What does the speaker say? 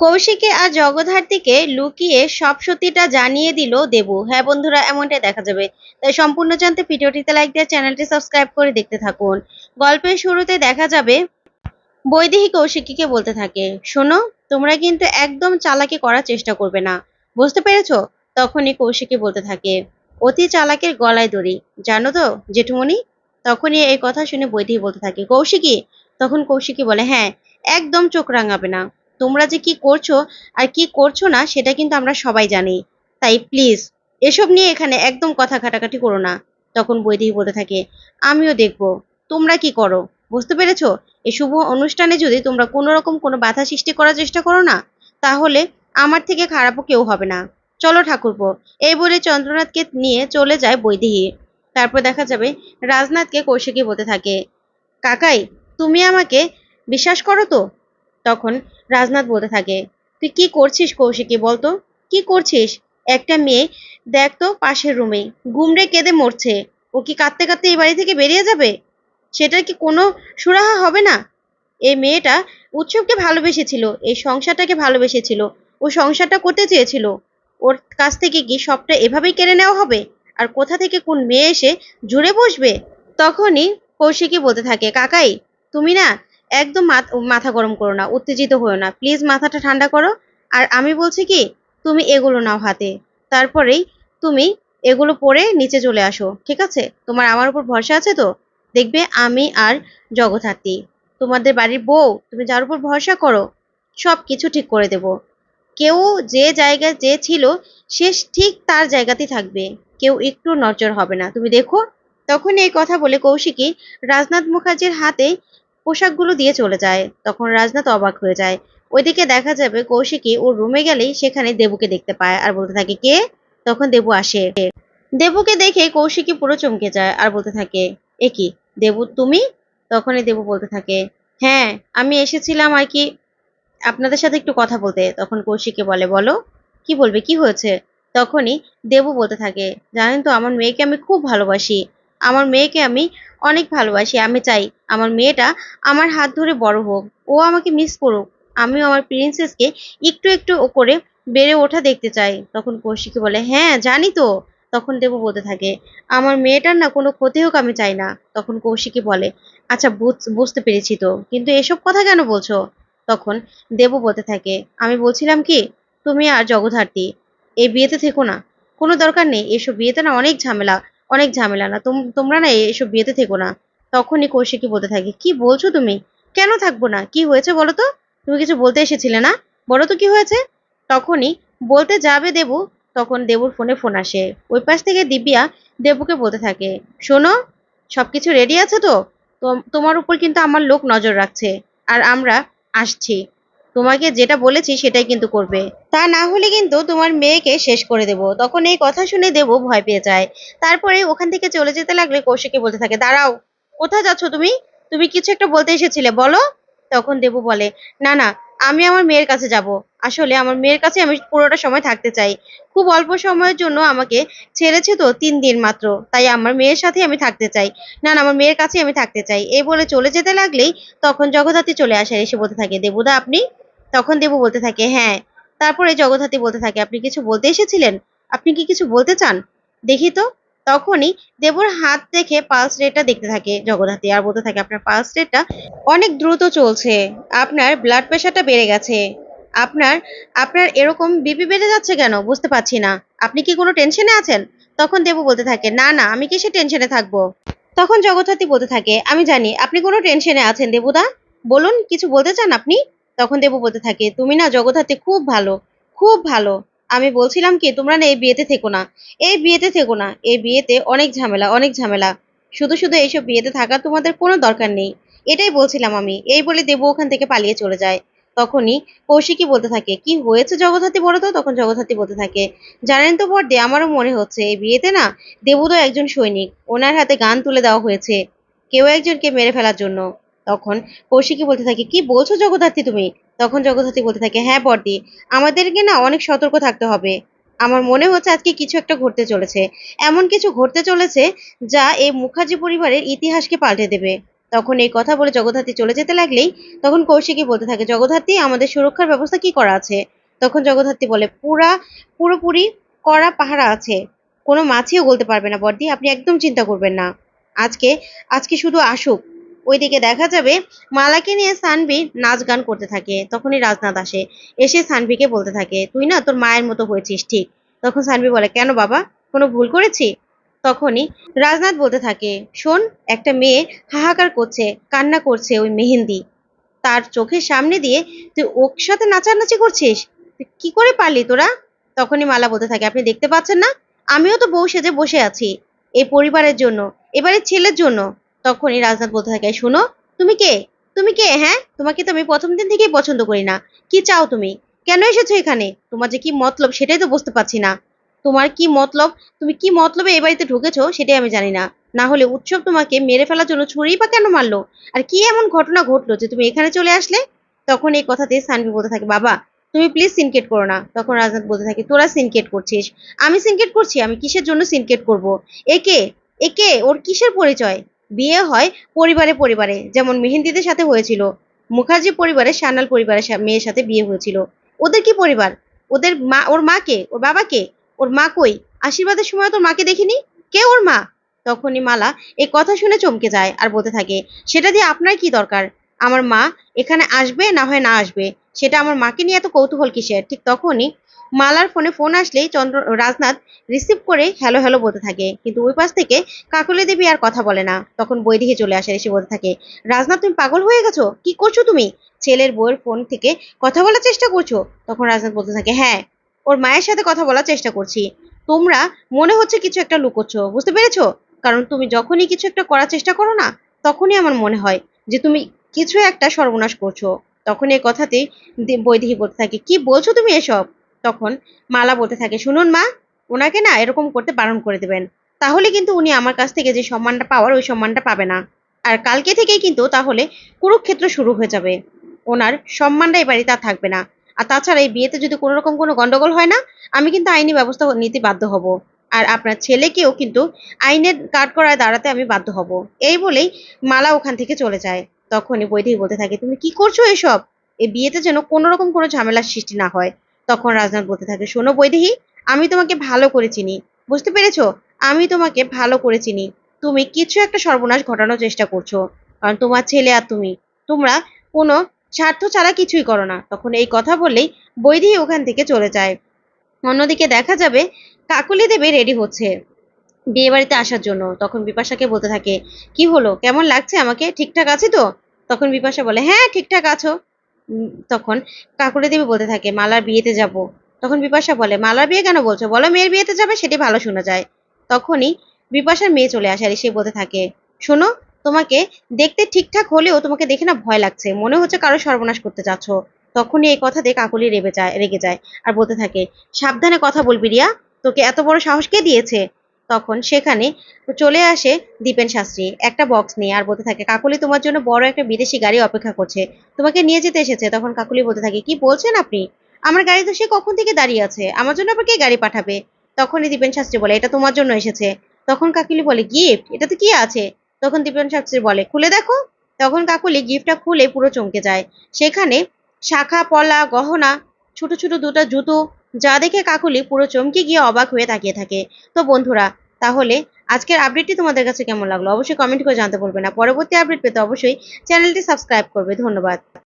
কৌশিকী আর জগদ্ধাত্রীকে লুকিয়ে সব সত্যিটা জানিয়ে দিল দেবু। হ্যাঁ বন্ধুরা, এমনটাই দেখা যাবে। তাই সম্পূর্ণ জানতে ভিডিওটিতে লাইক দিয়ে চ্যানেলটি সাবস্ক্রাইব করে দেখতে থাকুন। গল্পের শুরুতে দেখা যাবে, বৈদেহী কৌশিকীকে বলতে থাকে, শোনো, তোমরা কিন্তু একদম চালাকি করার চেষ্টা করবে না। বুঝতে পেরেছ? তখনই কৌশিকী বলতে থাকে, অতি চালাকের গলায় দড়ি। জানো তো, জেঠুমণি? তখনই এই কথা শুনে বৈদেহী বলতে থাকে, কৌশিকী? তখন কৌশিকী বলে হ্যাঁ একদম চোখ রাঙাবে না। তোমরা যে কি করছ আর কি করছ না, সেটা কিন্তু আমরা সবাই জানি। তাই প্লিজ এসব নিয়ে এখানে একদম কথা কাটাকাটি করো না, তখন বৈদেহী বলতে থাকে, আমিও দেখব, তোমরা কি করো? বুঝতে পেরেছ? এই শুভ অনুষ্ঠানে যদি তোমরা কোনো রকম কোনো বাধা সৃষ্টি করার চেষ্টা করো না, তাহলে আমার থেকে খারাপও কেউ হবে না। চলো ঠাকুরপো, এই বলে চন্দ্রনাথকে নিয়ে চলে যায় বৈদেহী তারপর দেখা যাবে রাজনাথকে কৌশিকী বলতে থাকে, কাকাই, তুমি আমাকে বিশ্বাস করো তো? তখন রাজনাথ বলতে থাকে, তুই কি করছিস কৌশিকী বলতো? কি করছিস? একটা মেয়ে দেখ তো পাশের রুমে গুমড়ে কেঁদে মরছে। ও কি কাঁদতে কাঁদতে এই বাড়ি থেকে বেরিয়ে যাবে? সেটার কি কোনো সুরাহা হবে না? এই মেয়েটা উৎসবকে ভালোবেসেছিল, এই সংসারটাকে ভালোবেসেছিল, ও সংসারটা করতে চেয়েছিল। ওর কাছ থেকে কি সবটা এভাবেই কেড়ে নেওয়া হবে? আর কোথা থেকে কোন মেয়ে এসে জুড়ে বসবে? তখনই কৌশিকী বলতে থাকে, কাকাই, তুমি না একদম মাথ- গরম করো না, উত্তেজিত হও না। প্লিজ মাথাটা ঠান্ডা করো। আর আমি বলছি কি, তুমি এগুলো নাও হাতে। তারপরেই তুমি এগুলো পরে নিচে চলে আসো, ঠিক আছে? তোমার আমার উপর ভরসা আছে তো? দেখবে আমি আর জগদ্ধাত্রী। তোমাদের বাড়ির বউ, তুমি যার উপর ভরসা করো সব কিছু ঠিক করে দেব। কেউ যে জায়গায় যে ছিল, সে ঠিক তার জায়গাতেই থাকবে। কেউ একটু নজর হবে না। তুমি দেখো তখন এই কথা বলে কৌশিকী রাজনাথ মুখার্জির হাতে পোশাকগুলো দিয়ে চলে যায়। তখন রাজনাথ অবাক হয়ে যায়। ওইদিকে দেখা যাবে কৌশিকী ওর রুমে গেলেই সেখানে দেবুকে দেখতে পায় আর বলতে থাকে, কে? তখন দেবু আসে। দেবুকে দেখে কৌশিকী পুরো চমকে যায় আর বলতে থাকে, এ কি? দেবু, তুমি? তখনই দেবু বলতে থাকে হ্যাঁ আমি এসেছিলাম আর কি আপনাদের সাথে একটু কথা বলতে। তখন কৌশিকী বলে, বলো, কি বলবে? কি হয়েছে? তখনই দেবু বলতে থাকে, জানেন তো, আমার মেয়েকে আমি খুব ভালোবাসি। আমার মেয়েকে আমি অনেক ভালোবাসি, আমি চাই আমার মেয়েটা আমার হাত ধরে বড় হোক। ও আমাকে মিস করুক। আমিও আমার প্রিন্সেসকে একটু একটু করে বেড়ে ওঠা দেখতে চাই। তখন কৌশিকী বলে হ্যাঁ জানি তো। তখন দেবু বলতে থাকে, আমার মেয়েটার না কোনো ক্ষতি হোক, আমি চাই না। তখন কৌশিকী বলে আচ্ছা বুঝ- বুঝতে পেরেছি তো, কিন্তু এসব কথা কেন বলছো? তখন দেবু বলতে থাকে, আমি বলছিলাম কি, তুমি আর জগদ্ধাত্রী, এই বিয়েতে থেকো না। কোনো দরকার নেই, এসব বিয়েতে না অনেক ঝামেলা। অনেক ঝামেলা না। তোম- তোমরা না এসব বিয়েতে থেকো না। তখনই কৌশিকী বলতে থাকে, কি বলছো তুমি? কেন থাকব না? কি হয়েছে বলো তো? তুমি কিছু বলতে এসেছিলে না? বলো তো কি হয়েছে? তখনই বলতে যাবে দেবু, তখন দেবুর ফোনে ফোন আসে। ওই পাশ থেকে দিব্যা দেবুকে বলতে থাকে, শোনো সব কিছু রেডি আছে তো? তোম- তোমার উপর কিন্তু আমার লোক নজর রাখছে। আর আমরা আসছি। তোমাকে যেটা বলেছি সেটাই কিন্তু করবে। তা না হলে কিন্তু তোমার মেয়েকে শেষ করে দেব। তখন এই কথা শুনে দেবু ভয় পেয়ে যায়। তারপরে ওখান থেকে চলে যেতে লাগলে কৌশিকী বলতে থাকে, দাঁড়াও, কোথায় যাচ্ছ তুমি? তুমি কিছু একটা বলতে এসেছিলে, বলো? তখন দেবু বলে, না না, আমি আমার মেয়ের কাছে যাব। আসলে আমার মেয়ের কাছে আমি পুরোটা সময় থাকতে চাই। খুব অল্প সময়ের জন্য আমাকে ছেড়েছে তো তিন দিন মাত্র, তাই আমার মেয়ের সাথে আমি থাকতে চাই। না না, আমার মেয়ের কাছে আমি থাকতে চাই। এই বলে চলে যেতে লাগলেই তখন জগদ্ধাত্রী চলে আসে এসে বলতে থাকে, দেবুদা, আপনি তখন দেবু বলতে থাকে হ্যাঁ। তারপরে জগদ্ধাত্রী বলতে থাকে, আপনি কিছু বলতে এসেছিলেন? আপনি কি কিছু বলতে চান? দেখি তো, তখনই দেবুর হাত দেখে পালস রেটটা দেখতে থাকে জগদ্ধাত্রী আর বলতে থাকে, আপনার পালস রেটটা অনেক দ্রুত চলছে, আপনার ব্লাড প্রেশারটা বেড়ে গেছে, আপনার আপনার এরকম বিপি বেড়ে যাচ্ছে কেন? বুঝতে পারছি না, আপনি কি কোনো টেনশনে আছেন? তখন দেবু বলতে থাকে, না না, আমি কিসে টেনশনে থাকব? তখন জগদ্ধাত্রী বলতে থাকে, আমি জানি, আপনি কোনো টেনশনে আছেন দেবুদা, বলুন কিছু বলতে চান আপনি? তখন দেবু বলতে থাকে, তুমি না জগদ্ধাত্রী খুব ভালো খুব ভালো। আমি বলছিলাম কি, তোমরা না এই বিয়েতে থেকো না। এই বিয়েতে থেকো না। এই বিয়েতে অনেক ঝামেলা অনেক ঝামেলা। শুধু শুধু এইসব বিয়েতে থাকার তোমাদের কোনো দরকার নেই। এটাই বলছিলাম আমি। এই বলে দেবু ওখান থেকে পালিয়ে চলে যায়। তখনই কৌশিকী বলতে থাকে, কি হয়েছে জগদ্ধাত্রী বলো তো? তখন জগদ্ধাত্রী বলতে থাকে, জানেন তো বর্দে আমারও মনে হচ্ছে এই বিয়েতে না দেবুদও একজন সৈনিক। ওনার হাতে গান তুলে দেওয়া হয়েছে, কেউ একজনকে মেরে ফেলার জন্য। তখন কৌশিকী বলতে থাকে, কি বলছো জগদ্ধাত্রী তুমি? তখন জগদ্ধাত্রী বলতে থাকে হ্যাঁ বর্দি, আমাদেরকে না অনেক সতর্ক থাকতে হবে। আমার মনে হচ্ছে আজকে কিছু একটা ঘটতে চলেছে। এমন কিছু ঘটতে চলেছে যা এই মুখার্জি পরিবারের ইতিহাসকে পাল্টে দেবে। তখন এই কথা বলে জগদ্ধাত্রী চলে যেতে লাগলেই তখন কৌশিকী বলতে থাকে, জগদ্ধাত্রী, আমাদের সুরক্ষার ব্যবস্থা কি করা আছে? তখন জগদ্ধাত্রী বলে, পুরা, পুরোপুরি কড়া পাহারা আছে। কোনো মাছিও গলতে পারবে না বর্দি, আপনি একদম চিন্তা করবেন না। আজকে আজকে শুধু আসুক। ওইদিকে দেখা যাবে মালাকে নিয়ে সানভি নাচ গান করতে থাকে। তখনই রাজনাথ আসে। এসে সানভিকে বলতে থাকে, তুই না তোর মায়ের মতো হয়েছিস, ঠিক? তখন সানভি বলে, কেন বাবা? কোনো ভুল করেছি? তখনই রাজনাথ বলতে থাকে, শোন, একটা মেয়ে হাহাকার করছে, কান্না করছে ওই মেহেন্দি। তার চোখের সামনে দিয়ে তুই ওর সাথে নাচানাচি করছিস? কি করে পারলি তোরা? তখনই মালা বলতে থাকে, আপনি দেখতে পাচ্ছেন না? আমিও তো বউ সেজে বসে আছি। এই পরিবারের জন্য, এবারের ছেলের জন্য। তখনই রাজনাথ বলতে থাকে, শোনো, তুমি কে? তুমি কে? হ্যাঁ তোমাকে তো আমি প্রথম দিন থেকেই পছন্দ করি না। কি চাও তুমি? কেন এসেছ এখানে? তোমার যে কি মতলব সেটাই তো বুঝতে পারছি না। তোমার কি মতলব? তুমি কি মতলবে এই বাড়িতে ঢুকেছো সেটাই আমি জানি না। না হলে উৎসব তোমাকে মেরে ফেলার জন্য ছুরি বা কেন মারলো? আর কি এমন ঘটনা ঘটলো যে তুমি এখানে চলে আসলে? তখন এই কথাতে সানভি বলতে থাকে, বাবা, তুমি প্লিজ সিনকেট করো না। তখন রাজনাথ বলতে থাকে, তোরা সিনকেট করছিস। আমি সিনকেট করছি, আমি কিসের জন্য সিনকেট করব? একে একে ওর কিসের পরিচয়? বিয়ে হয় পরিবারে পরিবারে। যেমন মেহেন্দিদের সাথে হয়েছিল, মুখার্জি পরিবারে সান্যাল পরিবারের মেয়ের সাথে বিয়ে হয়েছিল। ওদের কি পরিবার? ওদের মা, ওর মাকে ওর বাবাকে ওর মা কই? আশীর্বাদের সময় তোর মাকে দেখিনি। কে ওর মা? তখনই মালা এই কথা শুনে চমকে যায় আর বলতে থাকে, সেটা দিয়ে আপনার কি দরকার? আমার মা এখানে আসবে না হয় না আসবে? সেটা আমার মাকে নিয়ে এত কৌতূহল কিসের? ঠিক তখনই মালার ফোনে ফোন আসলেই চন্দ্র, রাজনাথ রিসিভ করে হ্যালো হ্যালো বলতে থাকে। কিন্তু ওই পাশ থেকে কাকলি দেবী আর কথা বলে না। তখন বৈদিকে চলে আসে এসে বলতে থাকে, রাজনাথ, তুমি পাগল হয়ে গেছো? কি করছ তুমি? ছেলের বউয়ের ফোন থেকে কথা বলার চেষ্টা করছ? তখন রাজনাথ বলতে থাকে হ্যাঁ ওর মায়ের সাথে কথা বলার চেষ্টা করছি। তোমরা মনে হচ্ছে কিছু একটা লুকোচ্ছ, বুঝতে পেরেছ? কারণ তুমি যখনই কিছু একটা করার চেষ্টা করো না, তখনই আমার মনে হয় যে তুমি কিছু একটা সর্বনাশ করছ। তখন এই কথাতেই দে- বৈদেহী বলতে থাকে, কি বলছো তুমি এসব? তখন মালা বলতে থাকে, শুনুন মা, ওনাকে না এরকম করতে বারণ করে দেবেন। তাহলে কিন্তু উনি আমার কাছ থেকে যে সম্মানটা পাওয়ার, ওই সম্মানটা পাবে না। আর কালকে থেকেই কিন্তু তাহলে কুরুক্ষেত্র শুরু হয়ে যাবে। ওনার সম্মানটা বাড়িতে আর থাকবে না। আর তাছাড়া এই বিয়েতে যদি কোনো রকম কোনো গন্ডগোল হয় না, আমি কিন্তু আইনি ব্যবস্থা নিতে বাধ্য হব। আর আপনার ছেলেকেও কিন্তু আইনের কাঠ করায় দাঁড়াতে আমি বাধ্য হব। এই বলেই মালা ওখান থেকে চলে যায়। তখনই বৈদেহী বলতে থাকে, তুমি কি করছ এসব? এই বিয়েতে যেন কোনো রকম কোনো ঝামেলার সৃষ্টি না হয়। তখন রাজনাথ বলতে থাকে, শোনো বৈদেহী, আমি তোমাকে ভালো করে চিনি। বুঝতে পেরেছ? আমি তোমাকে ভালো করে চিনি। তুমি কিছু একটা সর্বনাশ ঘটানোর চেষ্টা করছ। কারণ তোমার ছেলে আর তুমি, তোমরা কোনো স্বার্থ ছাড়া কিছুই করো না। তখন এই কথা বললেই বৈদেহী ওখান থেকে চলে যায়। অন্যদিকে দেখা যাবে কাকুলি দেবী রেডি হচ্ছে বিয়ে বাড়িতে আসার জন্য। তখন বিপাশাকে বলতে থাকে, কি হলো? কেমন লাগছে? আমাকে ঠিকঠাক আছে তো? তখন বিপাশা বলে হ্যাঁ ঠিকঠাক আছো। তখন কাকুলি দেবী বলতে থাকে, মালার বিয়েতে যাব। তখন বিপাশা বলে, মালার বিয়ে কেন বলছো? বলো মেয়ের বিয়েতে যাবে, সেটি ভালো শোনা যায়। তখনই বিপাশার মেয়ে চলে আসে আর সে বলতে থাকে, শোনো, তোমাকে দেখতে ঠিকঠাক হলেও তোমাকে দেখে না ভয় লাগছে, মনে হচ্ছে কারও সর্বনাশ করতে চাচ্ছ। তখনই এই কথাতে কাকুলি রেবে যায়, রেগে যায় আর বলতে থাকে, সাবধানে কথা বলবি রিয়া, তোকে এত বড় সাহস কে দিয়েছে? তখন সেখানে চলে আসে দীপেন শাস্ত্রী। একটা বক্স নিয়ে আর বলতে থাকে, কাকুলি তোমার জন্য বড় একটা বিদেশি গাড়ি অপেক্ষা করছে। তোমাকে নিয়ে যেতে এসেছে। তখন কাকুলি বলতে থাকে, কি বলছেন আপনি? আমার গাড়ি তো সে কখন থেকে দাঁড়িয়ে আছে? আমার জন্য আবার কে গাড়ি পাঠাবে? তখনই দীপেন শাস্ত্রী বলে, এটা তোমার জন্য এসেছে। তখন কাকুলি বলে, গিফট? এটাতে কি আছে? তখন দীপেন শাস্ত্রী বলে, খুলে দেখো। তখন কাকুলি গিফটটা খুলে পুরো চমকে যায়। সেখানে শাখা, পলা, গহনা, ছোট ছোট দুটো জুতো, যা দেখে কাকুলি পুরো চমকে গিয়ে অবাক হয়ে তাকিয়ে থাকে। তো বন্ধুরা তাহলে আজকের আপডেটটি তোমাদের কাছে কেমন লাগল? অবশ্যই কমেন্ট করে জানতে বলবে না। পরবর্তী আপডেট পেতে অবশ্যই চ্যানেলটি সাবস্ক্রাইব করবে। ধন্যবাদ।